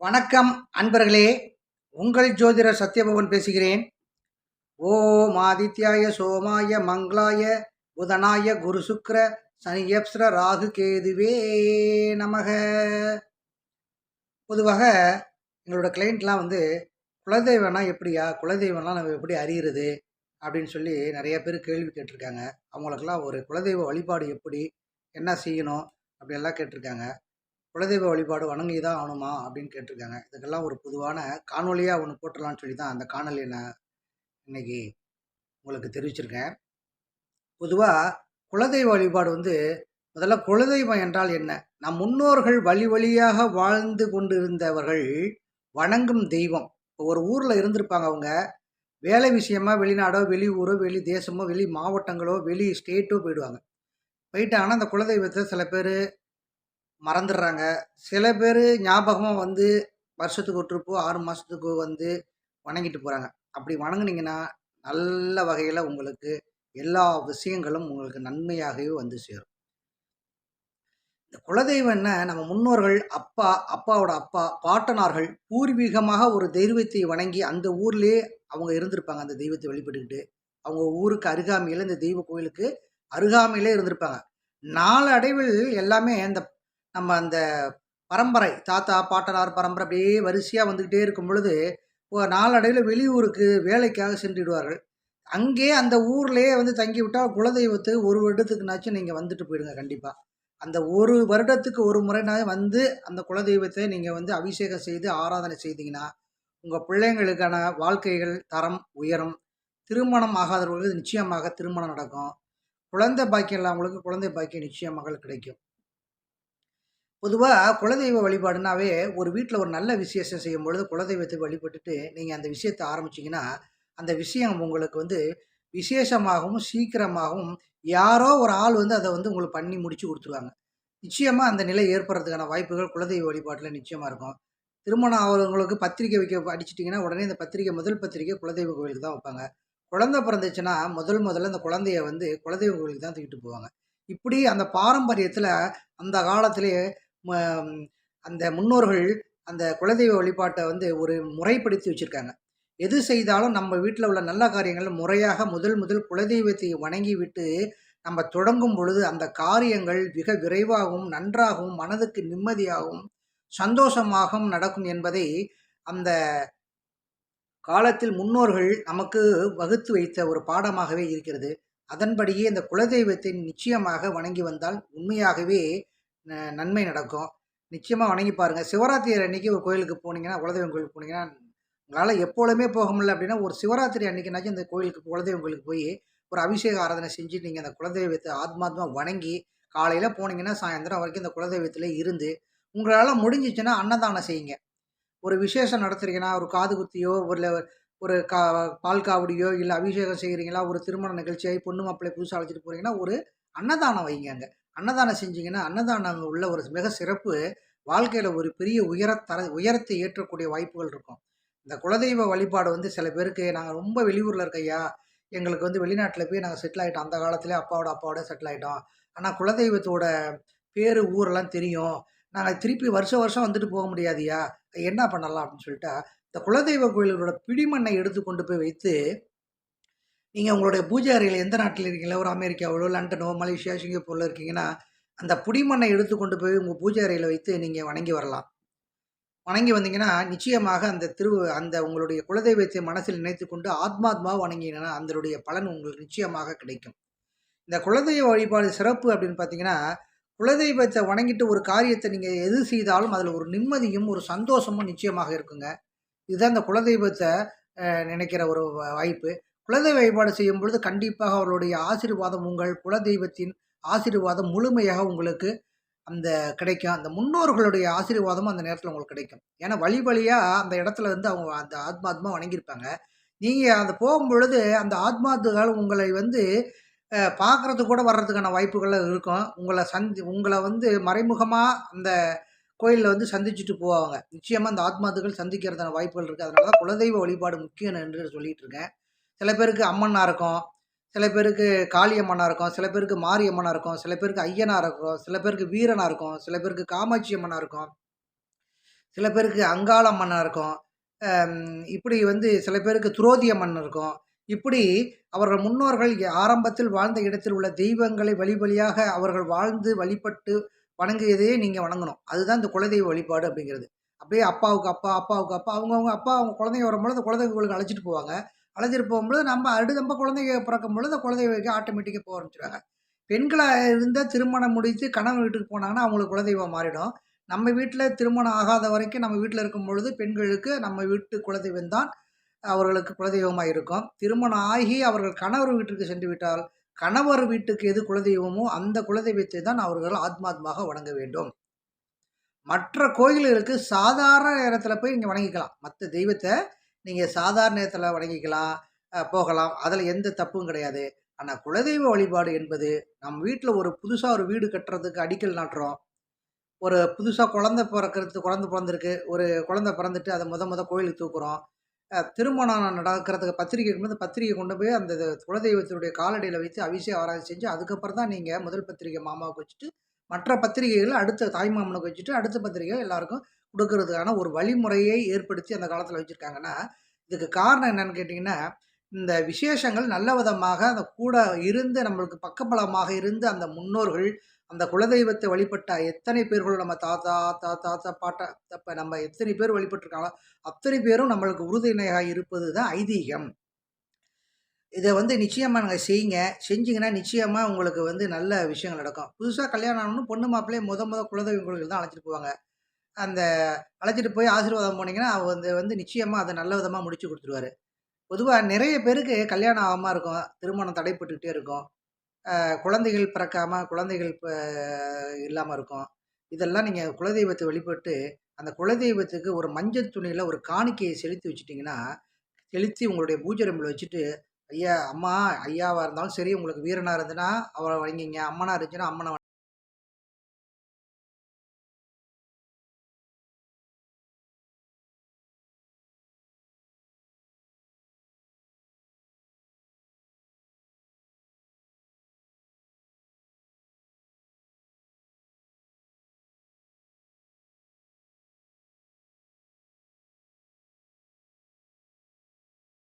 வணக்கம் அன்பர்களே. உங்கள் ஜோதிடர் சத்யபவன் பேசுகிறேன். ஓம் ஆதித்யாய சோமாய மங்களாய புதனாய குரு சுக்ர சனியப்ஸ்ர ராகு கேதுவே நமக. பொதுவாக எங்களோட கிளைண்ட்லாம் வந்து குலதெய்வம்னா எப்படியா குலதெய்வம்லாம் நம்ம எப்படி அறியிறது அப்படின்னு சொல்லி நிறைய பேர் கேள்வி கேட்டிருக்காங்க. அவங்களுக்கெல்லாம் ஒரு குலதெய்வ வழிபாடு எப்படி என்ன செய்யணும் அப்படியெல்லாம் கேட்டிருக்காங்க. குலதெய்வ வழிபாடு வணங்கி தான் ஆகணுமா அப்படின்னு கேட்டிருக்காங்க. இதுக்கெல்லாம் ஒரு பொதுவான காணொலியாக ஒன்று போட்டலான்னு சொல்லி தான் அந்த காணொலியை நான் இன்னைக்கு உங்களுக்கு தெரிவிச்சிருக்கேன். பொதுவாக குலதெய்வ வழிபாடு வந்து முதல்ல குலதெய்வம் என்றால் என்ன? நம் முன்னோர்கள் வழி வழியாக வாழ்ந்து கொண்டிருந்தவர்கள் வணங்கும் தெய்வம். இப்போ ஒரு ஊரில் இருந்திருப்பாங்க அவங்க. வேலை விஷயமா வெளிநாடோ வெளி ஊரோ வெளி தேசமோ வெளி மாவட்டங்களோ வெளி ஸ்டேட்டோ போயிடுவாங்க. போயிட்டாங்கன்னா அந்த குலதெய்வத்தை சில பேர் மறந்துடுறாங்க. சில பேர் ஞாபகமாக வந்து வருஷத்துக்கு ஒரு ட்ரிப்போ ஆறு மாதத்துக்கு வந்து வணங்கிட்டு போகிறாங்க அப்படி வணங்குனீங்கன்னா நல்ல வகையில் உங்களுக்கு எல்லா விஷயங்களும் உங்களுக்கு நன்மையாகவே வந்து சேரும். இந்த குலதெய்வம் என்ன? நம்ம முன்னோர்கள் அப்பா அப்பாவோட அப்பா பாட்டனார்கள் பூர்வீகமாக ஒரு தெய்வத்தை வணங்கி அந்த ஊர்லேயே அவங்க இருந்திருப்பாங்க. அந்த தெய்வத்தை வழிபட்டுக்கிட்டு அவங்க ஊருக்கு அருகாமையில் இந்த தெய்வ கோயிலுக்கு அருகாமையிலே இருந்திருப்பாங்க. நாளடைவில் எல்லாமே அந்த நம்ம அந்த பரம்பரை தாத்தா பாட்டனார் பரம்பரை அப்படியே வரிசையாக வந்துக்கிட்டே இருக்கும் பொழுது நாளடைவில் வெளியூருக்கு வேலைக்காக சென்றுடுவார்கள். அங்கே அந்த ஊர்லேயே வந்து தங்கி விட்டால் குலதெய்வத்துக்கு ஒரு வருடத்துக்குனாச்சும் நீங்கள் வந்துட்டு போயிடுங்க கண்டிப்பாக அந்த ஒரு வருடத்துக்கு ஒரு முறைனா வந்து அந்த குலதெய்வத்தை நீங்கள் வந்து அபிஷேகம் செய்து ஆராதனை செய்தீங்கன்னா உங்கள் பிள்ளைங்களுக்கான வாழ்க்கைகள் தரம் உயரும். திருமணம் ஆகாதவர்களுக்கு நிச்சயமாக திருமணம் நடக்கும். குழந்தை பாக்கியம் இல்லாதவங்களுக்கு குழந்தை பாக்கியம் நிச்சயமாக கிடைக்கும். பொதுவாக குலதெய்வ வழிபாடுனாவே ஒரு வீட்டில் ஒரு நல்ல விசேஷம் செய்யும் பொழுது குலதெய்வத்தை வழிபட்டுட்டு நீங்கள் அந்த விஷயத்தை ஆரம்பிச்சிங்கன்னா அந்த விஷயம் உங்களுக்கு வந்து விசேஷமாகவும் சீக்கிரமாகவும் யாரோ ஒரு ஆள் வந்து அதை வந்து உங்களுக்கு பண்ணி முடிச்சு கொடுத்துருவாங்க. நிச்சயமாக அந்த நிலை ஏற்படுறதுக்கான வாய்ப்புகள் குலதெய்வ வழிபாட்டில் நிச்சயமாக இருக்கும். திருமணம் ஆகிறவங்களுக்கு பத்திரிக்கை வைக்க அடிச்சிட்டிங்கன்னா உடனே இந்த பத்திரிக்கை முதல் பத்திரிக்கை குலதெய்வ கோவிலுக்கு தான் வைப்பாங்க. குழந்தை பிறந்துச்சுன்னா முதல் முதல்ல அந்த குழந்தைய வந்து குலதெய்வ கோவிலுக்கு தான் தூக்கிட்டு போவாங்க. இப்படி அந்த பாரம்பரியத்தில் அந்த காலத்திலே அந்த முன்னோர்கள் அந்த குலதெய்வ வழிபாட்டை வந்து ஒரு முறைப்படுத்தி வச்சுருக்காங்க. எது செய்தாலும் நம்ம வீட்டில் உள்ள நல்ல காரியங்கள் முறையாக முதல் முதல் குலதெய்வத்தை வணங்கி விட்டு நம்ம தொடங்கும் பொழுது அந்த காரியங்கள் மிக விரைவாகவும் நன்றாகவும் மனதுக்கு நிம்மதியாகவும் சந்தோஷமாகவும் நடக்கும் என்பதை அந்த காலத்தில் முன்னோர்கள் நமக்கு வகுத்து வைத்த ஒரு பாடமாகவே இருக்கிறது. அதன்படியே இந்த குலதெய்வத்தை நிச்சயமாக வணங்கி வந்தால் உண்மையாகவே நன்மை நடக்கும். நிச்சயமாக வணங்கி பாருங்கள் சிவராத்திரி அன்னைக்கு ஒரு கோயிலுக்கு போனீங்கன்னா குலதெய்வம் கோயிலுக்கு போனீங்கன்னா உங்களால் எப்பொழுதுமே போக முடியல அப்படின்னா ஒரு சிவராத்திரி அன்னைக்குனாச்சும் இந்த கோயிலுக்கு குலதெய்வம் கோயிலுக்கு போய் ஒரு அபிஷேக ஆராதனை செஞ்சு நீங்கள் அந்த குலதெய்வத்தை ஆத்மாத்மா வணங்கி காலையில் போனீங்கன்னா சாயந்தரம் வரைக்கும் இந்த குலதெய்வத்தில் இருந்து உங்களால் முடிஞ்சிச்சுன்னா அன்னதானம் செய்யுங்க. ஒரு விசேஷம் நடத்துறீங்கன்னா ஒரு காது குத்தியோ ஒரு ஒரு கா பால் காவடியோ இல்லை அபிஷேகம் செய்கிறீங்களா ஒரு திருமண நிகழ்ச்சியாக பொண்ணு மாப்பிள்ளை புதுசாக அழைச்சிட்டு போகிறீங்கன்னா ஒரு அன்னதானம் வைங்க அங்கே. அன்னதானம் செஞ்சீங்கன்னா அன்னதானம் அங்கே உள்ள ஒரு மிக சிறப்பு. வாழ்க்கையில் ஒரு பெரிய உயரத்தர உயரத்தை ஏற்றக்கூடிய வாய்ப்புகள் இருக்கும். இந்த குலதெய்வ வழிபாடு வந்து சில பேருக்கு நாங்கள் ரொம்ப வெளியூரில் இருக்கையா எங்களுக்கு வந்து வெளிநாட்டில் போய் நாங்கள் செட்டில் ஆகிட்டோம் அந்த காலத்திலே அப்பாவோட அப்பாவோட செட்டில் ஆகிட்டோம் ஆனால் குலதெய்வத்தோட பேர் ஊரெல்லாம் தெரியும். நாங்கள் திருப்பி வருஷம் வருஷம் வந்துட்டு போக முடியாதியா என்ன பண்ணலாம் அப்படின்னு சொல்லிட்டா இந்த குலதெய்வ கோயில்களோட பிடிமண்ணை எடுத்து கொண்டு போய் வைத்து நீங்கள் உங்களுடைய பூஜை அறையில் எந்த நாட்டில் இருக்கீங்களோ ஒரு அமெரிக்காவிலோ லண்டனோ மலேசியா சிங்கப்பூரில் இருக்கீங்கன்னா அந்த புடிமண்ணை எடுத்து கொண்டு போய் உங்கள் பூஜை அறையில் வைத்து நீங்கள் வணங்கி வரலாம். வணங்கி வந்தீங்கன்னா நிச்சயமாக அந்த திரு அந்த உங்களுடைய குலதெய்வத்தை மனசில் நினைத்து கொண்டு ஆத்மாத்மாவை வணங்கினீங்கன்னா அதனுடைய பலன் உங்களுக்கு நிச்சயமாக கிடைக்கும். இந்த குலதெய்வ வழிபாடு சிறப்பு அப்படின்னு பார்த்தீங்கன்னா குலதெய்வத்தை வணங்கிட்டு ஒரு காரியத்தை நீங்கள் எது செய்தாலும் அதில் ஒரு நிம்மதியும் ஒரு சந்தோஷமும் நிச்சயமாக இருக்குங்க. இதுதான் இந்த குலதெய்வத்தை நினைக்கிற ஒரு வாய்ப்பு. குலதெய்வ வழிபாடு செய்யும் பொழுது கண்டிப்பாக அவருடைய ஆசீர்வாதம் உங்கள் குலதெய்வத்தின் ஆசீர்வாதம் முழுமையாக உங்களுக்கு அந்த கிடைக்கும். அந்த முன்னோர்களுடைய ஆசீர்வாதமும் அந்த நேரத்தில் உங்களுக்கு கிடைக்கும். ஏன்னா வழி வழியாக அந்த இடத்துல வந்து அவங்க அந்த ஆத்மாத்மா வணங்கியிருப்பாங்க. நீங்கள் அந்த போகும்பொழுது அந்த ஆத்மாத்துகள் உங்களை வந்து பார்க்குறதுக்கு கூட வர்றதுக்கான வாய்ப்புகள் இருக்கும். உங்களை சந்தி உங்களை வந்து மறைமுகமாக அந்த கோயிலில் வந்து சந்திச்சுட்டு போவாங்க. நிச்சயமாக அந்த ஆத்மாத்துகள் சந்திக்கிறதான வாய்ப்புகள் இருக்குது அதனால தான் குலதெய்வ வழிபாடு முக்கியம் என்று சொல்லிகிட்டு இருக்கேன். சில பேருக்கு அம்மனாக இருக்கும் சில பேருக்கு காளியம்மனாக இருக்கும் சில பேருக்கு மாரியம்மனாக இருக்கும் சில பேருக்கு ஐயனாக இருக்கும் சில பேருக்கு வீரனாக இருக்கும் சில பேருக்கு காமாட்சி அம்மனாக இருக்கும் சில பேருக்கு அங்காள இருக்கும் இப்படி வந்து சில பேருக்கு துரோதி அம்மன் இருக்கும். இப்படி அவர்கள் முன்னோர்கள் ஆரம்பத்தில் வாழ்ந்த இடத்தில் உள்ள தெய்வங்களை வழி வழியாக அவர்கள் வாழ்ந்து வழிபட்டு வணங்கியதையே நீங்கள் வணங்கணும். அதுதான் இந்த குலதெய்வ வழிபாடு அப்படிங்கிறது. அப்படியே அப்பாவுக்கு அப்பா அப்பாவுக்கு அப்பா அவங்கவுங்க அப்பா அவங்க குழந்தைங்க வரும்போது அந்த குலதெய்வங்களுக்கு அழைச்சிட்டு போவாங்க. அழைச்சிட்டு போகும்பொழுது நம்ம அடுத்து நம்ம குழந்தைங்க பிறக்கும் பொழுது அந்த குலதெய்வக்கு ஆட்டோமேட்டிக்காக போக ஆரம்பிச்சிடுவாங்க பெண்களாக இருந்தால் திருமணம் முடித்து கணவன் வீட்டுக்கு போனாங்கன்னா அவங்களுக்கு குலதெய்வம் மாறிடும். நம்ம வீட்டில் திருமணம் ஆகாத வரைக்கும் நம்ம வீட்டில் இருக்கும் பொழுது பெண்களுக்கு நம்ம வீட்டு குலதெய்வம் தான் அவர்களுக்கு குலதெய்வமாக இருக்கும். திருமணம் ஆகி அவர்கள் கணவர் வீட்டிற்கு சென்று விட்டால் கணவர் வீட்டுக்கு எது குலதெய்வமோ அந்த குலதெய்வத்தை தான் அவர்கள் ஆத்மாத்மாக வணங்க வேண்டும். மற்ற கோயில்களுக்கு சாதாரண நேரத்தில் போய் நீங்கள் வணங்கிக்கலாம். மற்ற தெய்வத்தை நீங்கள் சாதாரண நேரத்தில் வணங்கிக்கலாம் போகலாம். அதில் எந்த தப்பும் கிடையாது. ஆனால் குலதெய்வ வழிபாடு என்பது நம் வீட்டில் ஒரு புதுசாக ஒரு வீடு கட்டுறதுக்கு அடிக்கல் நாட்டுறோம். ஒரு புதுசாக குழந்த பிறக்கிறது குழந்தை பிறந்திருக்கு. ஒரு குழந்தை பிறந்துட்டு அதை முத முத கோயிலுக்கு தூக்குறோம். திருமணம் நடக்கிறதுக்கு பத்திரிகை இருக்கும்போது பத்திரிக்கை கொண்டு போய் அந்த குலதெய்வத்தினுடைய காலடியில் வைத்து அபிஷேகம் ஆராய்ச்சி செஞ்சு அதுக்கப்புறம் தான் நீங்கள் முதல் பத்திரிக்கை மாமாவுக்கு வச்சுட்டு மற்ற பத்திரிகைகளை அடுத்த தாய்மாமனுக்கு வச்சுட்டு அடுத்த பத்திரிகை எல்லாருக்கும் கொடுக்கறதுக்கான ஒரு வழிமுறையை ஏற்படுத்தி அந்த காலத்தில் வச்சுருக்காங்கன்னா இதுக்கு காரணம் என்னன்னு கேட்டிங்கன்னா இந்த விசேஷங்கள் நல்ல விதமாக அந்த கூட இருந்து நம்மளுக்கு பக்கபலமாக இருந்து அந்த முன்னோர்கள் அந்த குலதெய்வத்தை வழிபட்ட எத்தனை பேர்கள் நம்ம தாத்தா தா தாத்தா பாட்டா அப்போ நம்ம எத்தனை பேர் வழிபட்டிருக்காங்களோ அத்தனை பேரும் நம்மளுக்கு உறுதுணையாக இருப்பது தான் ஐதீகம். இதை வந்து நிச்சயமாக நாங்கள் செய்யுங்க. செஞ்சிங்கன்னா நிச்சயமாக உங்களுக்கு வந்து நல்ல விஷயங்கள் நடக்கும். புதுசாக கல்யாணம் ஆகணும் பொண்ணு மாப்பிள்ளையே முத முத குலதெய்வம் கோயிலுக்கு தான் அழைச்சிட்டு போவாங்க. அந்த அழைச்சிட்டு போய் ஆசீர்வாதம் போனீங்கன்னா அவர் வந்து வந்து நிச்சயமாக அதை நல்ல விதமாக முடிச்சு கொடுத்துருவாரு. பொதுவாக நிறைய பேருக்கு கல்யாணம் ஆகாமல் இருக்கும். திருமணம் தடைப்பட்டுக்கிட்டே இருக்கும். குழந்தைகள் பிறக்காமல் குழந்தைகள் இல்லாமல் இருக்கும். இதெல்லாம் நீங்கள் குலதெய்வத்தை வழிபட்டு அந்த குலதெய்வத்துக்கு ஒரு மஞ்சள் துணியில் ஒரு காணிக்கையை செலுத்தி வச்சுட்டிங்கன்னா செலுத்தி உங்களுடைய பூஜை ரூமில் வச்சுட்டு ஐயா அம்மா ஐயாவாக இருந்தாலும் சரி உங்களுக்கு வீரனாக இருந்துன்னா அவரை வணங்கிங்க. அம்மனாக இருந்துச்சுன்னா அம்மனை